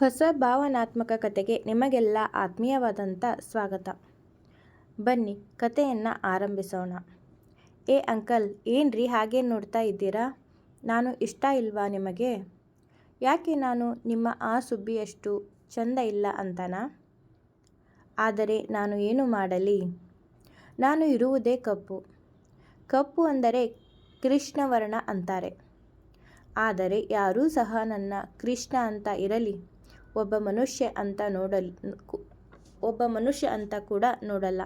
ಹೊಸ ಭಾವನಾತ್ಮಕ ಕತೆಗೆ ನಿಮಗೆಲ್ಲ ಆತ್ಮೀಯವಾದಂಥ ಸ್ವಾಗತ. ಬನ್ನಿ, ಕಥೆಯನ್ನು ಆರಂಭಿಸೋಣ. ಏ ಅಂಕಲ್, ಏನ್ರಿ ಹಾಗೆ ನೋಡ್ತಾ ಇದ್ದೀರಾ? ನಾನು ಇಷ್ಟ ಇಲ್ವಾ ನಿಮಗೆ? ಯಾಕೆ ನಾನು ನಿಮ್ಮ ಆ ಸುಬ್ಬಿಯಷ್ಟು ಚಂದ ಇಲ್ಲ ಅಂತನಾ? ಆದರೆ ನಾನು ಏನು ಮಾಡಲಿ? ನಾನು ಇರುವುದೇ ಕಪ್ಪು. ಕಪ್ಪು ಅಂದರೆ ಕೃಷ್ಣವರ್ಣ ಅಂತಾರೆ. ಆದರೆ ಯಾರೂ ಸಹ ನನ್ನ ಕೃಷ್ಣ ಅಂತ ಇರಲಿ. ಒಬ್ಬ ಮನುಷ್ಯ ಅಂತ ನೋಡಲ್ ಒಬ್ಬ ಮನುಷ್ಯ ಅಂತ ಕೂಡ ನೋಡಲ್ಲ.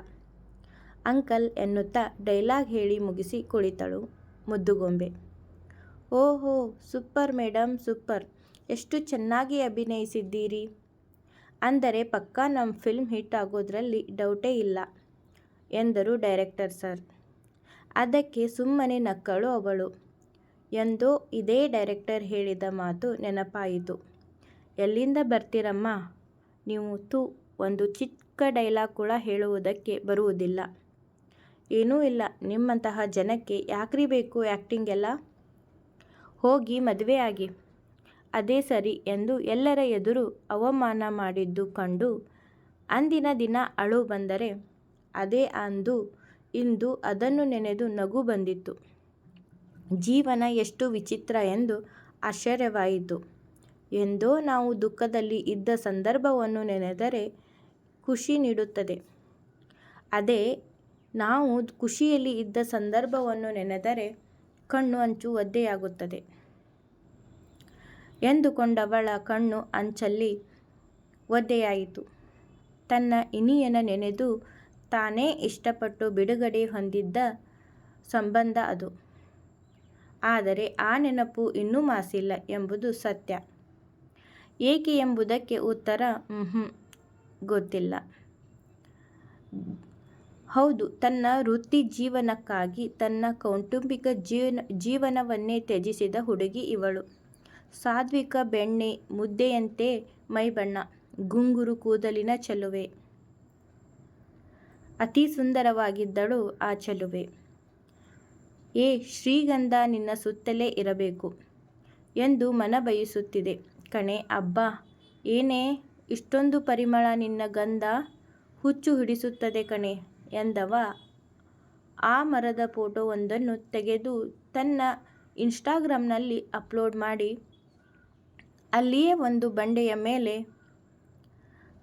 ಅಂಕಲ್ ಎನ್ನುತ್ತಾ ಡೈಲಾಗ್ ಹೇಳಿ ಮುಗಿಸಿ ಕುಳಿತಳು ಮುದ್ದುಗೊಂಬೆ. ಓಹೋ, ಸೂಪರ್ ಮೇಡಮ್ ಸೂಪರ್. ಎಷ್ಟು ಚೆನ್ನಾಗಿ ಅಭಿನಯಿಸಿದ್ದೀರಿ. ಅಂದರೆ ಪಕ್ಕಾ ನಮ್ಮ ಫಿಲ್ಮ್ ಹಿಟ್ ಆಗೋದ್ರಲ್ಲಿ ಡೌಟೇ ಇಲ್ಲ, ಎಂದರು ಡೈರೆಕ್ಟರ್ ಸರ್. ಅದಕ್ಕೆ ಸುಮ್ಮನೆ ನಕ್ಕಳು ಅವಳು. ಎಂದೋ ಇದೇ ಡೈರೆಕ್ಟರ್ ಹೇಳಿದ ಮಾತು ನೆನಪಾಯಿತು. ಎಲ್ಲಿಂದ ಬರ್ತೀರಮ್ಮ? ನೀವು ತು ಒಂದು ಚಿಕ್ಕ ಡೈಲಾಗ್ ಕೂಡ ಹೇಳುವುದಕ್ಕೆ ಬರುವುದಿಲ್ಲ. ಏನೂ ಇಲ್ಲ. ನಿಮ್ಮಂತಹ ಜನಕ್ಕೆ ಯಾಕ್ರಿ ಬೇಕು ಆ್ಯಕ್ಟಿಂಗ್ ಎಲ್ಲ? ಹೋಗಿ ಮದುವೆ ಆಗಿ. ಅದೇ ಸರಿ ಎಂದು ಎಲ್ಲರ ಎದುರು ಅವಮಾನ ಮಾಡಿದ್ದು ಕಂಡು ಅಂದಿನ ದಿನ ಅಳು ಬಂದರೆ ಅದೇ ಅಂದು ಇಂದು ಅದನ್ನು ನೆನೆದು ನಗು ಬಂದಿತ್ತು. ಜೀವನ ಎಷ್ಟು ವಿಚಿತ್ರ ಎಂದು ಆಶ್ಚರ್ಯವಾಯಿತು. ಎಂದೋ ನಾವು ದುಃಖದಲ್ಲಿ ಇದ್ದ ಸಂದರ್ಭವನ್ನು ನೆನೆದರೆ ಖುಷಿ ನೀಡುತ್ತದೆ. ಅದೇ, ನಾವು ಖುಷಿಯಲ್ಲಿ ಇದ್ದ ಸಂದರ್ಭವನ್ನು ನೆನೆದರೆ ಕಣ್ಣು ಅಂಚು ಒದ್ದೆಯಾಗುತ್ತದೆ. ಎಂದುಕೊಂಡವಳ ಕಣ್ಣು ಅಂಚಲ್ಲಿ ಒದ್ದೆಯಾಯಿತು. ತನ್ನ ಇನಿಯನ ನೆನೆದು ತಾನೇ ಇಷ್ಟಪಟ್ಟು ಬಿಡುಗಡೆ ಹೊಂದಿದ್ದ ಸಂಬಂಧ ಅದು. ಆದರೆ ಆ ನೆನಪು ಇನ್ನೂ ಮಾಸಿಲ್ಲ ಎಂಬುದು ಸತ್ಯ. ಏಕೆ ಎಂಬುದಕ್ಕೆ ಉತ್ತರ ಗೊತ್ತಿಲ್ಲ. ಹೌದು, ತನ್ನ ವೃತ್ತಿ ಜೀವನಕ್ಕಾಗಿ ತನ್ನ ಕೌಟುಂಬಿಕ ಜೀವನ, ಜೀವನವನ್ನೇ ತ್ಯಜಿಸಿದ ಹುಡುಗಿ ಇವಳು. ಸಾತ್ವಿಕ ಬೆಣ್ಣೆ ಮುದ್ದೆಯಂತೆ ಮೈಬಣ್ಣ, ಗುಂಗುರು ಕೂದಲಿನ ಚೆಲುವೆ. ಅತಿ ಸುಂದರವಾಗಿದ್ದಳು ಆ ಚೆಲುವೆ. ಏ, ಶ್ರೀಗಂಧ, ನಿನ್ನ ಸುತ್ತಲೇ ಇರಬೇಕು ಎಂದು ಮನ ಬಯಸುತ್ತಿದೆ. ಕಣೆ, ಅಬ್ಬಾ! ಏನೇ? ಇಷ್ಟೊಂದು ಪರಿಮಳ ನಿನ್ನ ಗಂಧ ಹುಚ್ಚು ಹಿಡಿಸುತ್ತದೆ ಕಣೆ ಎಂದವ. ಆ ಮರದ ಫೋಟೋವೊಂದನ್ನು ತೆಗೆದು ತನ್ನ ಇನ್ಸ್ಟಾಗ್ರಾಮ್ನಲ್ಲಿ ಅಪ್ಲೋಡ್ ಮಾಡಿ, ಅಲ್ಲಿಯೇ ಒಂದು ಬಂಡೆಯ ಮೇಲೆ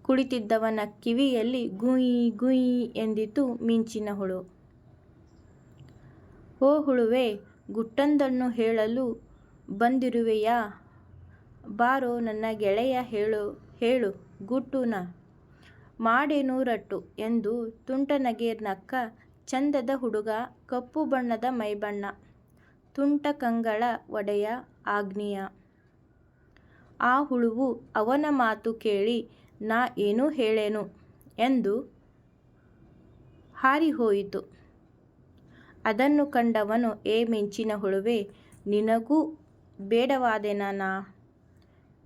ಕುಳಿತಿದ್ದವನ ಕಿವಿಯಲ್ಲಿ ಗುಯಿ ಗುಯಿ ಎಂದಿತು ಮಿಂಚಿನ ಹುಳು. ಓ ಹುಳುವೆ, ಗುಟ್ಟಂದನ್ನು ಹೇಳಲು ಬಂದಿರುವೆಯಾ? ಬಾರೋ ನನ್ನ ಗೆಳೆಯ ಹೇಳು ಹೇಳು, ಗುಟ್ಟುನ. ಮಾಡೇನು ರಟ್ಟು ಎಂದು ತುಂಟನಗೆ ನಕ್ಕ ಚಂದದ ಹುಡುಗ ಕಪ್ಪು ಬಣ್ಣದ ಮೈಬಣ್ಣ, ತುಂಟ ಕಂಗಳ ಒಡೆಯ ಆಗ್ನೇಯ. ಆ ಹುಳುವು ಅವನ ಮಾತು ಕೇಳಿ ನಾ ಏನೂ ಹೇಳೇನು ಎಂದು ಹಾರಿಹೋಯಿತು. ಅದನ್ನು ಕಂಡವನು, ಏ ಮಿಂಚಿನ ಹುಳುವೆ, ನಿನಗೂ ಬೇಡವಾದೆನಾ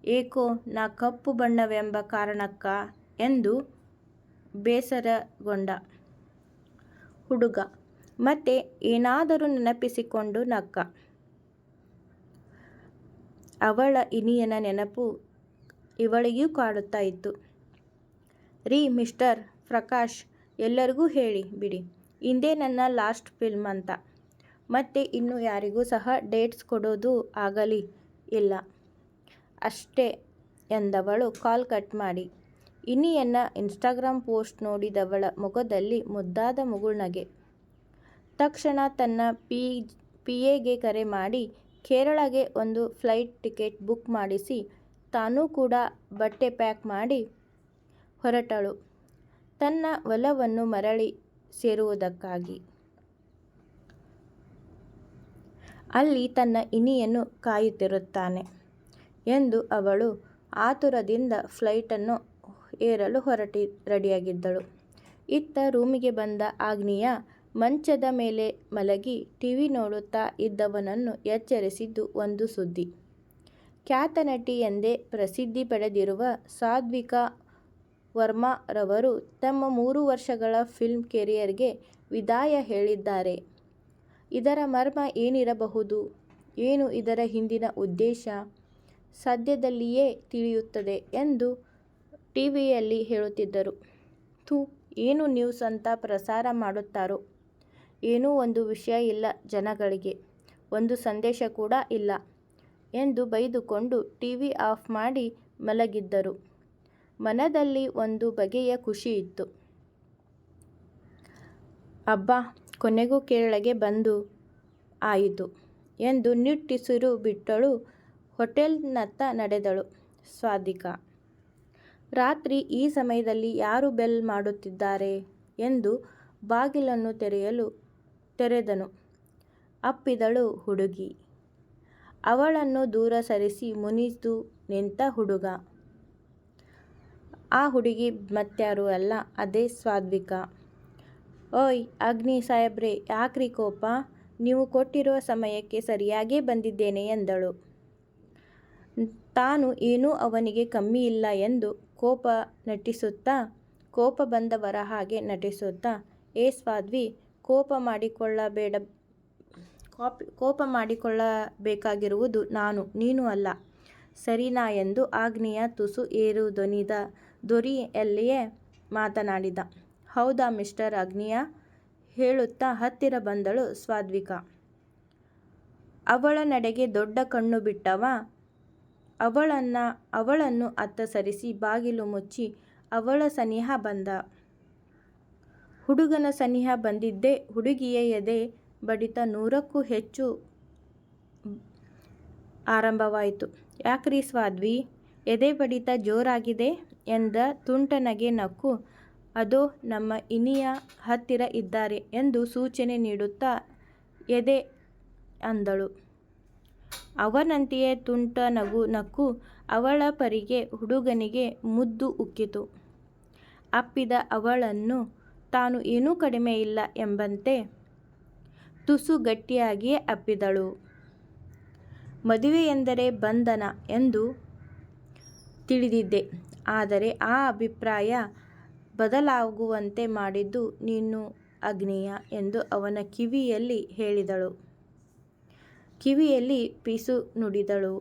ಏಕೋ, ನಾ ಕಪ್ಪು ಬಣ್ಣವೆಂಬ ಕಾರಣಕ್ಕ ಎಂದು ಬೇಸರಗೊಂಡ ಹುಡುಗ. ಮತ್ತೆ ಏನಾದರೂ ನೆನಪಿಸಿಕೊಂಡು ನಕ್ಕ. ಅವಳ ಇನಿಯನ ನೆನಪು ಇವಳಿಗೂ ಕಾಡುತ್ತಾ ಇತ್ತು. ರೀ, ಮಿಸ್ಟರ್ ಪ್ರಕಾಶ್, ಎಲ್ಲರಿಗೂ ಹೇಳಿ ಬಿಡಿ. ಇಂದೇ ನನ್ನ ಲಾಸ್ಟ್ ಫಿಲ್ಮ್ ಅಂತ. ಮತ್ತೆ ಇನ್ನು ಯಾರಿಗೂ ಸಹ ಡೇಟ್ಸ್ ಕೊಡೋದು ಆಗಲಿ ಇಲ್ಲ. ಅಷ್ಟೇ ಎಂದವಳು ಕಾಲ್ ಕಟ್ ಮಾಡಿ. ಇನಿಯನ್ನ ಇನ್ಸ್ಟಾಗ್ರಾಮ್ ಪೋಸ್ಟ್ ನೋಡಿದವಳ ಮುಖದಲ್ಲಿ ಮುದ್ದಾದ ಮುಗುಳ್ನಗೆ. ತಕ್ಷಣ ತನ್ನ ಪಿ ಪಿ ಎಗೆ ಕರೆ ಮಾಡಿ, ಕೇರಳಗೆ ಒಂದು ಫ್ಲೈಟ್ ಟಿಕೆಟ್ ಬುಕ್ ಮಾಡಿಸಿ, ತಾನೂ ಕೂಡ ಬಟ್ಟೆ ಪ್ಯಾಕ್ ಮಾಡಿ ಹೊರಟಳು. ತನ್ನ ಒಲವನ್ನು ಮರಳಿ ಸೇರುವುದಕ್ಕಾಗಿ. ಅಲ್ಲಿ ತನ್ನ ಇನಿಯನ್ನು ಕಾಯುತ್ತಿರುತ್ತಾನೆ. ಎಂದು ಅವಳು ಆತುರದಿಂದ ಫ್ಲೈಟನ್ನು ಏರಲು ಹೊರಟಿ, ರೆಡಿಯಾಗಿದ್ದಳು. ಇತ್ತ ರೂಮಿಗೆ ಬಂದ ಆಗ್ನೇಯ ಮಂಚದ ಮೇಲೆ ಮಲಗಿ ಟಿವಿ ನೋಡುತ್ತಾ ಇದ್ದವನನ್ನು ಎಚ್ಚರಿಸಿದ್ದು ಒಂದು ಸುದ್ದಿ. ಖ್ಯಾತ ನಟಿ ಎಂದೇ ಪ್ರಸಿದ್ಧಿ ಪಡೆದಿರುವ ಸಾಧ್ವಿಕಾ ವರ್ಮಾರವರು ತಮ್ಮ ಮೂರು ವರ್ಷಗಳ ಫಿಲ್ಮ್ ಕೆರಿಯರ್ಗೆ ವಿದಾಯ ಹೇಳಿದ್ದಾರೆ. ಇದರ ಮರ್ಮ ಏನಿರಬಹುದು? ಏನು ಇದರ ಹಿಂದಿನ ಉದ್ದೇಶ? ಸದ್ಯದಲ್ಲಿಯೇ ತಿಳಿಯುತ್ತದೆ ಎಂದು ಟಿವಿಯಲ್ಲಿ ಹೇಳುತ್ತಿದ್ದರು. ಥು, ಏನು ನ್ಯೂಸ್ ಅಂತ ಪ್ರಸಾರ ಮಾಡುತ್ತಾರೋ ಏನೂ ಒಂದು ವಿಷಯ ಇಲ್ಲ ಜನಗಳಿಗೆ ಒಂದು ಸಂದೇಶ ಕೂಡ ಇಲ್ಲ ಎಂದು ಬೈದುಕೊಂಡು ಟಿವಿ ಆಫ್ ಮಾಡಿ ಮಲಗಿದ್ದರು. ಮನದಲ್ಲಿ ಒಂದು ಬಗೆಯ ಖುಷಿ ಇತ್ತು ಅಬ್ಬಾ, ಕೊನೆಗೂ ಕೆಳಗೆ ಬಂದು ಆಯಿತು ಎಂದು ನಿಟ್ಟುಸಿರು ಬಿಟ್ಟಳು. ಹೋಟೆಲಿನತ್ತ ನಡೆದಳು ಸ್ವಾದಿಕ ರಾತ್ರಿ ಈ ಸಮಯದಲ್ಲಿ ಯಾರು ಬೆಲ್ ಮಾಡುತ್ತಿದ್ದಾರೆ ಎಂದು ಬಾಗಿಲನ್ನು ತೆರೆಯಲು ತೆರೆದನು. ಅಪ್ಪಿದಳು ಹುಡುಗಿ. ಅವಳನ್ನು ದೂರ ಸರಿಸಿ ಮುನಿದು ನಿಂತ ಹುಡುಗ. ಆ ಹುಡುಗಿ ಮತ್ಯಾರೂ ಅಲ್ಲ, ಅದೇ ಸ್ವಾದ್ವಿಕ ಓಯ್ ಅಗ್ನಿ ಸಾಹೇಬ್ರೆ, ಯಾಕ್ರಿ ಕೋಪ? ನೀವು ಕೊಟ್ಟಿರುವ ಸಮಯಕ್ಕೆ ಸರಿಯಾಗೇ ಬಂದಿದ್ದೇನೆ ಎಂದಳು. ತಾನು ಏನೂ ಅವನಿಗೆ ಕಮ್ಮಿ ಇಲ್ಲ ಎಂದು ಕೋಪ ನಟಿಸುತ್ತಾ, ಕೋಪ ಬಂದವರ ಹಾಗೆ ನಟಿಸುತ್ತಾ, ಏ ಸ್ವಾದ್ವಿ ಕೋಪ ಮಾಡಿಕೊಳ್ಳಬೇಡ, ಕೋಪ ಮಾಡಿಕೊಳ್ಳಬೇಕಾಗಿರುವುದು ನಾನು, ನೀನು ಅಲ್ಲ. ಸರಿನಾ ಎಂದು ಆಗ್ನೆಯ ತುಸು ಏರು ದೊನಿದ ದೊರಿಯಲ್ಲಿಯೇ ಮಾತನಾಡಿದ. ಹೌದಾ ಮಿಸ್ಟರ್ ಅಗ್ನಿಯ ಹೇಳುತ್ತಾ ಹತ್ತಿರ ಬಂದಳು ಸ್ವಾದ್ವಿಕ ಅವಳ ನಡೆಗೆ ದೊಡ್ಡ ಕಣ್ಣು ಬಿಟ್ಟವ ಅವಳನ್ನು ಅತ್ತ ಸರಿಸಿ ಬಾಗಿಲು ಮುಚ್ಚಿ ಅವಳ ಸನಿಹ ಬಂದ. ಹುಡುಗನ ಸನಿಹ ಬಂದಿದ್ದೇ ಹುಡುಗಿಯ ಎದೆ ಬಡಿತ ನೂರಕ್ಕೂ ಹೆಚ್ಚು ಆರಂಭವಾಯಿತು. ಯಾಕ್ರೀ ಸ್ವಾಧ್ವಿ ಎದೆ ಬಡಿತ ಜೋರಾಗಿದೆ ಎಂದ ತುಂಟನಗೆ ನಕ್ಕು ಅದೋ, ನಮ್ಮ ಇನಿಯ ಹತ್ತಿರ ಇದ್ದಾರೆ ಎಂದು ಸೂಚನೆ ನೀಡುತ್ತಾ ಎದೆ ಅಂದಳು. ಅವನಂತೆಯೇ ತುಂಟ ನಗು ನಕ್ಕು ಅವಳ ಪರಿಗೆ ಹುಡುಗನಿಗೆ ಮುದ್ದು ಉಕ್ಕಿತು. ಅಪ್ಪಿದ ಅವಳನ್ನು ತಾನು ಏನೂ ಕಡಿಮೆಯಿಲ್ಲ ಎಂಬಂತೆ ತುಸು ಗಟ್ಟಿಯಾಗಿಯೇ ಅಪ್ಪಿದಳು. ಮದುವೆಯೆಂದರೆ ಬಂಧನ ಎಂದು ತಿಳಿದಿದ್ದೆ. ಆದರೆ ಆ ಅಭಿಪ್ರಾಯ ಬದಲಾಗುವಂತೆ ಮಾಡಿದ್ದು ನೀನು ಅಗ್ನಿಯ ಎಂದು ಅವನ ಕಿವಿಯಲ್ಲಿ ಹೇಳಿದಳು. ಕಿವಿಯಲ್ಲಿ ಪಿಸು ನುಡಿದಳು.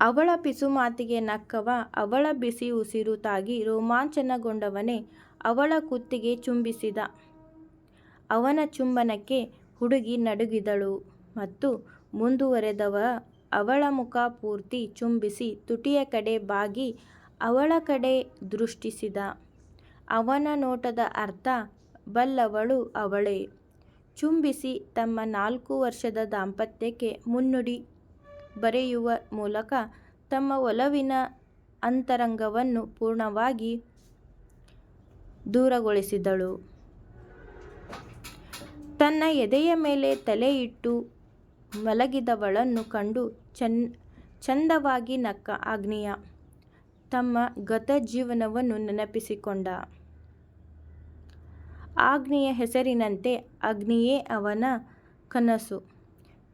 ಅವಳ ಪಿಸು ಮಾತಿಗೆ ನಕ್ಕವ, ಅವಳ ಬಿಸಿ ಉಸಿರು ತಾಗಿ ರೋಮಾಂಚನಗೊಂಡವನೇ ಅವಳ ಕುತ್ತಿಗೆ ಚುಂಬಿಸಿದ. ಅವನ ಚುಂಬನಕ್ಕೆ ಹುಡುಗಿ ನಡುಗಿದಳು ಮತ್ತು ಮುಂದುವರೆದವ ಅವಳ ಮುಖ ಪೂರ್ತಿ ಚುಂಬಿಸಿ ತುಟಿಯ ಕಡೆ ಬಾಗಿ ಅವಳ ಕಡೆ ದೃಷ್ಟಿಸಿದ. ಅವನ ನೋಟದ ಅರ್ಥ, ಬಲ್ಲವಳು ಅವಳೇ. ಚುಂಬಿಸಿ ತಮ್ಮ ನಾಲ್ಕು ವರ್ಷದ ದಾಂಪತ್ಯಕ್ಕೆ ಮುನ್ನುಡಿ ಬರೆಯುವ ಮೂಲಕ ತಮ್ಮ ಒಲವಿನ ಅಂತರಂಗವನ್ನು ಪೂರ್ಣವಾಗಿ ದೂರಗೊಳಿಸಿದಳು. ತನ್ನ ಎದೆಯ ಮೇಲೆ ತಲೆ ಇಟ್ಟು ಮಲಗಿದವಳನ್ನು ಕಂಡು ಚಂದವಾಗಿ ನಕ್ಕ ಆಗ್ನೇಯ ತಮ್ಮ ಗತ ಜೀವನವನ್ನು ನೆನಪಿಸಿಕೊಂಡ. ಅಗ್ನಿಯ ಹೆಸರಿನಂತೆ ಅಗ್ನಿಯೇ ಅವನ ಕನಸು.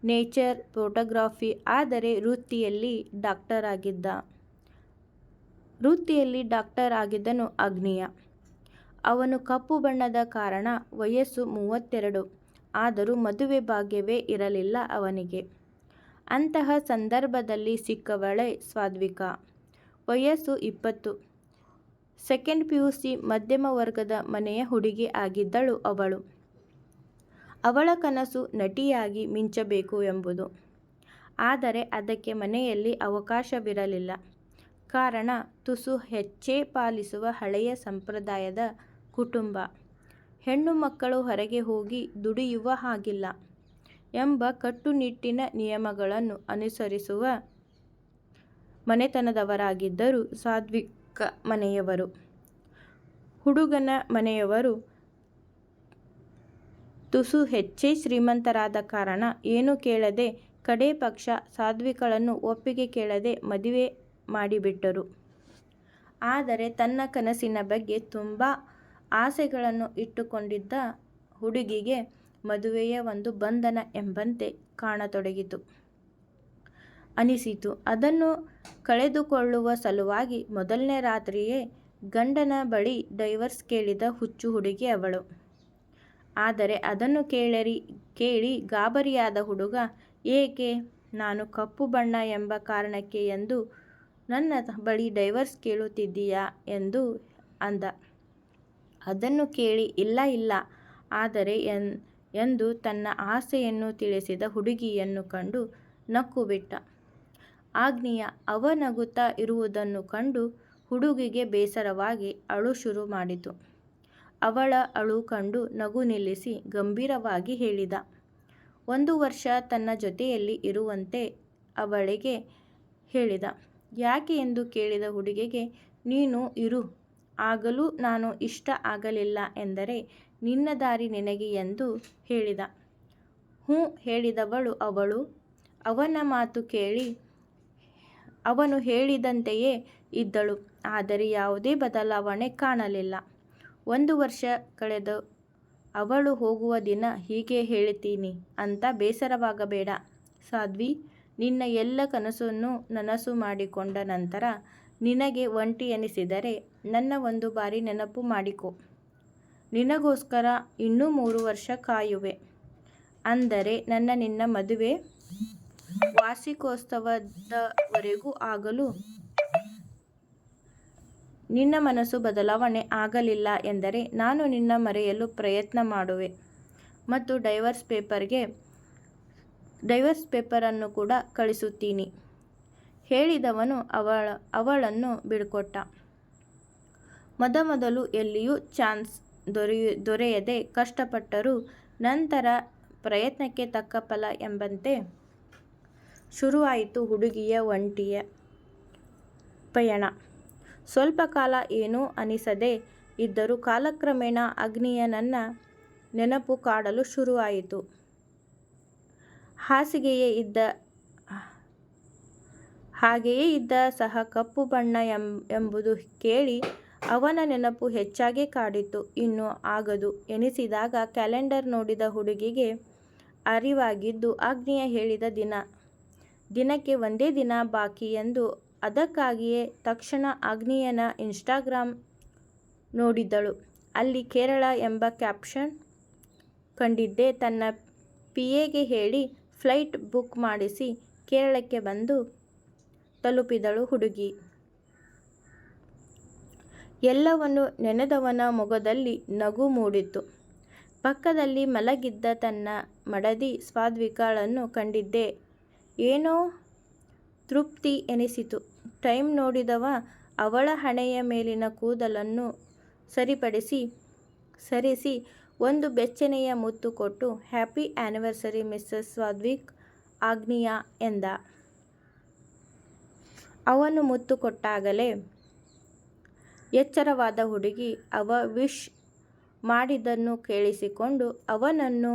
ನೇಚರ್ ಫೋಟೋಗ್ರಾಫಿ ಆದರೆ ವೃತ್ತಿಯಲ್ಲಿ ಡಾಕ್ಟರ್ ಆಗಿದ್ದ. ವೃತ್ತಿಯಲ್ಲಿ ಡಾಕ್ಟರ್ ಆಗಿದ್ದನು ಅಗ್ನಿಯ. ಅವನು ಕಪ್ಪು ಬಣ್ಣದ ಕಾರಣ ವಯಸ್ಸು ಮೂವತ್ತೆರಡು. ಆದರೂ ಮದುವೆ ಭಾಗ್ಯವೇ ಇರಲಿಲ್ಲ ಅವನಿಗೆ. ಅಂತಹ ಸಂದರ್ಭದಲ್ಲಿ ಸಿಕ್ಕವಳೆ ಸಾಧ್ವಿಕ. ವಯಸ್ಸು ಇಪ್ಪತ್ತು. ಸೆಕೆಂಡ್ ಪಿಯುಸಿ ಮಧ್ಯಮ ವರ್ಗದ ಮನೆಯ ಹುಡುಗಿ ಆಗಿದ್ದಳು ಅವಳು. ಅವಳ ಕನಸು ನಟಿಯಾಗಿ ಮಿಂಚಬೇಕು ಎಂಬುದು. ಆದರೆ ಅದಕ್ಕೆ ಮನೆಯಲ್ಲಿ ಅವಕಾಶವಿರಲಿಲ್ಲ. ಕಾರಣ, ತುಸು ಹೆಚ್ಚೇ ಪಾಲಿಸುವ ಹಳೆಯ ಸಂಪ್ರದಾಯದ ಕುಟುಂಬ. ಹೆಣ್ಣು ಮಕ್ಕಳು ಹೊರಗೆ ಹೋಗಿ ದುಡಿಯುವ ಹಾಗಿಲ್ಲ ಎಂಬ ಕಟ್ಟುನಿಟ್ಟಿನ ನಿಯಮಗಳನ್ನು ಅನುಸರಿಸುವ ಮನೆತನದವರಾಗಿದ್ದರು ಸಾಧ್ವಿಕ ಮನೆಯವರು. ಹುಡುಗನ ಮನೆಯವರು ತುಸು ಹೆಚ್ಚೇ ಶ್ರೀಮಂತರಾದ ಕಾರಣ ಏನೂ ಕೇಳದೆ ಕಡೇ ಪಕ್ಷ ಸಾಧ್ವಿಗಳನ್ನು ಒಪ್ಪಿಗೆ ಕೇಳದೆ ಮದುವೆ ಮಾಡಿಬಿಟ್ಟರು. ಆದರೆ ತನ್ನ ಕನಸಿನ ಬಗ್ಗೆ ತುಂಬ ಆಸೆಗಳನ್ನು ಇಟ್ಟುಕೊಂಡಿದ್ದ ಹುಡುಗಿಗೆ ಮದುವೆಯೇ ಒಂದು ಬಂಧನ ಎಂಬಂತೆ ಕಾಣತೊಡಗಿತು. ಅನಿಸಿತು. ಅದನ್ನು ಕಳೆದುಕೊಳ್ಳುವ ಸಲುವಾಗಿ ಮೊದಲನೇ ರಾತ್ರಿಯೇ ಗಂಡನ ಬಳಿ ಡೈವರ್ಸ್ ಕೇಳಿದ ಹುಚ್ಚು ಹುಡುಗಿ ಅವಳು. ಆದರೆ ಅದನ್ನು ಕೇಳಿ ಗಾಬರಿಯಾದ ಹುಡುಗ, ಏಕೆ ನಾನು ಕಪ್ಪು ಬಣ್ಣ ಎಂಬ ಕಾರಣಕ್ಕೆ ಎಂದು ನನ್ನ ಬಳಿ ಡೈವರ್ಸ್ ಕೇಳುತ್ತಿದ್ದೀಯಾ ಎಂದು ಅಂದ. ಅದನ್ನು ಕೇಳಿ, ಇಲ್ಲ ಇಲ್ಲ, ಆದರೆ ಎಂದು ತನ್ನ ಆಸೆಯನ್ನು ತಿಳಿಸಿದ ಹುಡುಗಿಯನ್ನು ಕಂಡು ನಕ್ಕುಬಿಟ್ಟ. ಆಗ್ನೇಯ ಅವನಗುತ್ತಾ ಇರುವುದನ್ನು ಕಂಡು ಹುಡುಗಿಗೆ ಬೇಸರವಾಗಿ ಅಳು ಶುರು ಮಾಡಿತು. ಅವಳ ಅಳು ಕಂಡು ನಗು ನಿಲ್ಲಿಸಿ ಗಂಭೀರವಾಗಿ ಹೇಳಿದ. ಒಂದು ವರ್ಷ ತನ್ನ ಜೊತೆಯಲ್ಲಿ ಇರುವಂತೆ ಅವಳಿಗೆ ಹೇಳಿದ. ಯಾಕೆ ಎಂದು ಕೇಳಿದ ಹುಡುಗಿಗೆ, ನೀನು ಇರು ಆಗಲೂ ನಾನು ಇಷ್ಟ ಆಗಲಿಲ್ಲ ಎಂದರೆ ನಿನ್ನ ದಾರಿ ನಿನಗೆ ಎಂದು ಹೇಳಿದ. ಹ್ಞೂ ಹೇಳಿದವಳು ಅವಳು ಅವನ ಮಾತು ಕೇಳಿ ಅವನು ಹೇಳಿದಂತೆಯೇ ಇದ್ದಳು, ಆದರೆ ಯಾವುದೇ ಬದಲಾವಣೆ ಕಾಣಲಿಲ್ಲ. ಒಂದು ವರ್ಷ ಕಳೆದು ಅವಳು ಹೋಗುವ ದಿನ ಹೀಗೆ ಹೇಳ್ತೀನಿ ಅಂತ ಬೇಸರವಾಗಬೇಡ ಸಾಧ್ವಿ, ನಿನ್ನ ಎಲ್ಲ ಕನಸನ್ನು ನನಸು ಮಾಡಿಕೊಂಡ ನಂತರ ನಿನಗೆ ಒಂಟಿ ಎನಿಸಿದರೆ ನನ್ನ ಒಂದು ಬಾರಿ ನೆನಪು ಮಾಡಿಕೊ ನಿನಗೋಸ್ಕರ ಇನ್ನೂ ಮೂರು ವರ್ಷ ಕಾಯುವೆ. ಅಂದರೆ ನನ್ನ ನಿನ್ನ ಮದುವೆ ವಾರ್ಷಿಕೋತ್ಸವದವರೆಗೂ ಆಗಲು. ನಿನ್ನ ಮನಸ್ಸು ಬದಲಾವಣೆ ಆಗಲಿಲ್ಲ ಎಂದರೆ ನಾನು ನಿನ್ನ ಮರೆಯಲು ಪ್ರಯತ್ನ ಮಾಡುವೆ. ಮತ್ತು ಡೈವರ್ಸ್ ಪೇಪರ್ಗೆ, ಡೈವರ್ಸ್ ಪೇಪರನ್ನು ಕೂಡ ಕಳಿಸುತ್ತೀನಿ. ಹೇಳಿದವನು ಅವಳ, ಅವಳನ್ನು ಬಿಡ್ಕೊಟ್ಟ. ಮೊದಮೊದಲು ಎಲ್ಲಿಯೂ ಚಾನ್ಸ್ ದೊರೆಯದೆ ಕಷ್ಟಪಟ್ಟರೂ ನಂತರ ಪ್ರಯತ್ನಕ್ಕೆ ತಕ್ಕ ಫಲ ಎಂಬಂತೆ ಶುರುವಾಯಿತು ಹುಡುಗಿಯ ಒಂಟಿಯ ಪಯಣ. ಸ್ವಲ್ಪ ಕಾಲ ಏನೂ ಅನಿಸದೆ ಇದ್ದರೂ ಕಾಲಕ್ರಮೇಣ ಅಗ್ನಿಯ ನನ್ನ ನೆನಪು ಕಾಡಲು ಶುರುವಾಯಿತು. ಹಾಸಿಗೆಯೇ ಇದ್ದ, ಹಾಗೆಯೇ ಇದ್ದ ಸಹ ಕಪ್ಪು ಬಣ್ಣ ಎಂಬುದು ಕೇಳಿ ಅವನ ನೆನಪು ಹೆಚ್ಚಾಗಿ ಕಾಡಿತು. ಇನ್ನು ಆಗದು ಎನಿಸಿದಾಗ ಕ್ಯಾಲೆಂಡರ್ ನೋಡಿದ ಹುಡುಗಿಗೆ ಅರಿವಾಗಿದ್ದು ಆಗ್ನೇಯ ಹೇಳಿದ ದಿನ. ದಿನಕ್ಕೆ ಒಂದೇ ದಿನ ಬಾಕಿ ಎಂದು ಅದಕ್ಕಾಗಿಯೇ ತಕ್ಷಣ ಆಗ್ನೇಯನ ಇನ್ಸ್ಟಾಗ್ರಾಮ್ ನೋಡಿದ್ದಳು ಅಲ್ಲಿ ಕೇರಳ ಎಂಬ ಕ್ಯಾಪ್ಷನ್ ಕಂಡಿದ್ದೆ ತನ್ನ ಪಿ ಎಗೆ ಹೇಳಿ ಫ್ಲೈಟ್ ಬುಕ್ ಮಾಡಿಸಿ ಕೇರಳಕ್ಕೆ ಬಂದು ತಲುಪಿದಳು ಹುಡುಗಿ. ಎಲ್ಲವನ್ನು ನೆನೆದವನ ಮೊಗದಲ್ಲಿ ನಗು ಮೂಡಿತು. ಪಕ್ಕದಲ್ಲಿ ಮಲಗಿದ್ದ ತನ್ನ ಮಡದಿ ಸ್ವಾದ್ವಿಕಾಳನ್ನು ಕಂಡಿದ್ದೇ ಏನೋ ತೃಪ್ತಿ ಎನಿಸಿತು. ಟೈಮ್ ನೋಡಿದವ ಅವಳ ಹಣೆಯ ಮೇಲಿನ ಕೂದಲನ್ನು ಸರಿಪಡಿಸಿ, ಸರಿಸಿ ಒಂದು ಬೆಚ್ಚನೆಯ ಮುತ್ತು ಕೊಟ್ಟು, ಹ್ಯಾಪಿ ಆ್ಯನಿವರ್ಸರಿ ಮಿಸ್ಸಸ್ ಸ್ವಾದ್ವಿಕ್ ಆಗ್ನೇಯ ಎಂದ. ಅವನು ಮುತ್ತು ಕೊಟ್ಟಾಗಲೇ ಎಚ್ಚರವಾದ ಹುಡುಗಿ ಅವ ವಿಶ್ ಮಾಡಿದ್ದನ್ನು ಕೇಳಿಸಿಕೊಂಡು ಅವನನ್ನು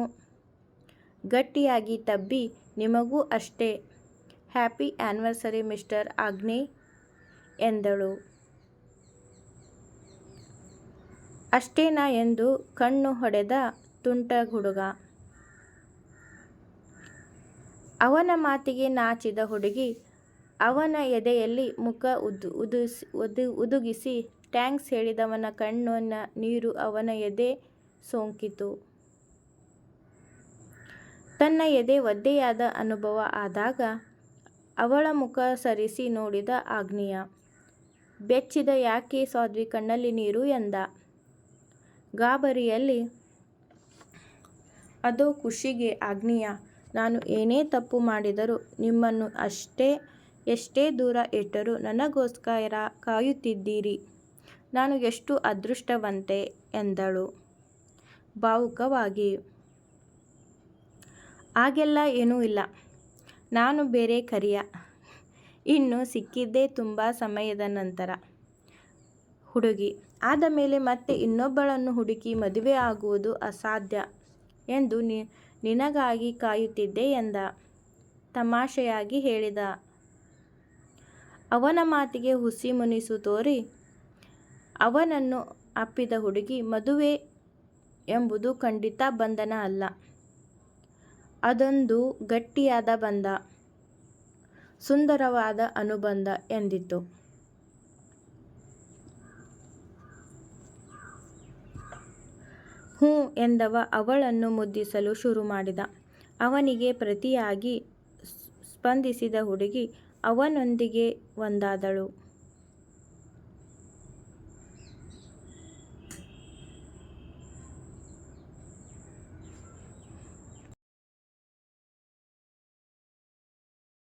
ಗಟ್ಟಿಯಾಗಿ ತಬ್ಬಿ ನಿಮಗೂ ಅಷ್ಟೇ ಹ್ಯಾಪಿ ಆ್ಯನಿವರ್ಸರಿ ಮಿಸ್ಟರ್ ಆಗ್ನೇ ಎಂದಳು. ಅಷ್ಟೇನಾ ಎಂದು ಕಣ್ಣು ಹೊಡೆದ ತುಂಟ ಹುಡುಗ. ಅವನ ಮಾತಿಗೆ ನಾಚಿದ ಹುಡುಗಿ ಅವನ ಎದೆಯಲ್ಲಿ ಮುಖ ಉದು ಉದುಗಿಸಿ ಟ್ಯಾಂಕ್ಸ್ ಹೇಳಿದವನ ಕಣ್ಣಿನ ನೀರು ಅವನ ಎದೆ ಸೋಕಿತು. ತನ್ನ ಎದೆ ಒದ್ದೆಯಾದ ಅನುಭವ ಆದಾಗ ಅವಳ ಮುಖ ಸರಿಸಿ ನೋಡಿದ ಆಗ್ನೇಯ. ಬೆಚ್ಚಿದ ಯಾಕೆ ಸಾಧ್ವಿ ಕಣ್ಣಲ್ಲಿ ನೀರು ಎಂದ ಗಾಬರಿಯಲ್ಲಿ. ಅದೋ ಖುಷಿಗೆ ಆಗ್ನೇಯ, ನಾನು ಏನೇ ತಪ್ಪು ಮಾಡಿದರೂ ನಿಮ್ಮನ್ನು ಅಷ್ಟೇ, ಎಷ್ಟೇ ದೂರ ಇಟ್ಟರೂ ನನಗೋಸ್ಕರ ಕಾಯುತ್ತಿದ್ದೀರಿ, ನಾನು ಎಷ್ಟು ಅದೃಷ್ಟವಂತೆ ಎಂದಳು ಭಾವುಕವಾಗಿ. ಹಾಗೆಲ್ಲ ಏನೂ ಇಲ್ಲ. ನಾನು ಬೇರೆ ಕರಿಯ ಇನ್ನು ಸಿಕ್ಕಿದ್ದೇ ತುಂಬ ಸಮಯದ ನಂತರ. ಹುಡುಗಿ, ಆದ ಮೇಲೆ ಮತ್ತೆ ಇನ್ನೊಬ್ಬಳನ್ನು ಹುಡುಕಿ ಮದುವೆ ಆಗುವುದು ಅಸಾಧ್ಯ ಎಂದು ನಿನಗಾಗಿ ಕಾಯುತ್ತಿದ್ದೆ ಎಂದ ತಮಾಷೆಯಾಗಿ ಹೇಳಿದ. ಅವನ ಮಾತಿಗೆ ಹುಸಿ ಮುನಿಸು ತೋರಿ ಅವನನ್ನು ಅಪ್ಪಿದ ಹುಡುಗಿ ಮದುವೆ ಎಂಬುದು ಖಂಡಿತ ಬಂಧನ ಅಲ್ಲ. ಅದೊಂದು ಗಟ್ಟಿಯಾದ ಬಂಧ. ಸುಂದರವಾದ ಅನುಬಂಧ ಎಂದಿತು. ಹ್ಞೂ ಎಂದವ ಅವಳನ್ನು ಮುದ್ದಿಸಲು ಶುರು ಮಾಡಿದ. ಅವನಿಗೆ ಪ್ರತಿಯಾಗಿ ಸ್ಪಂದಿಸಿದ ಹುಡುಗಿ ಅವನೊಂದಿಗೆ ಒಂದಾದಳು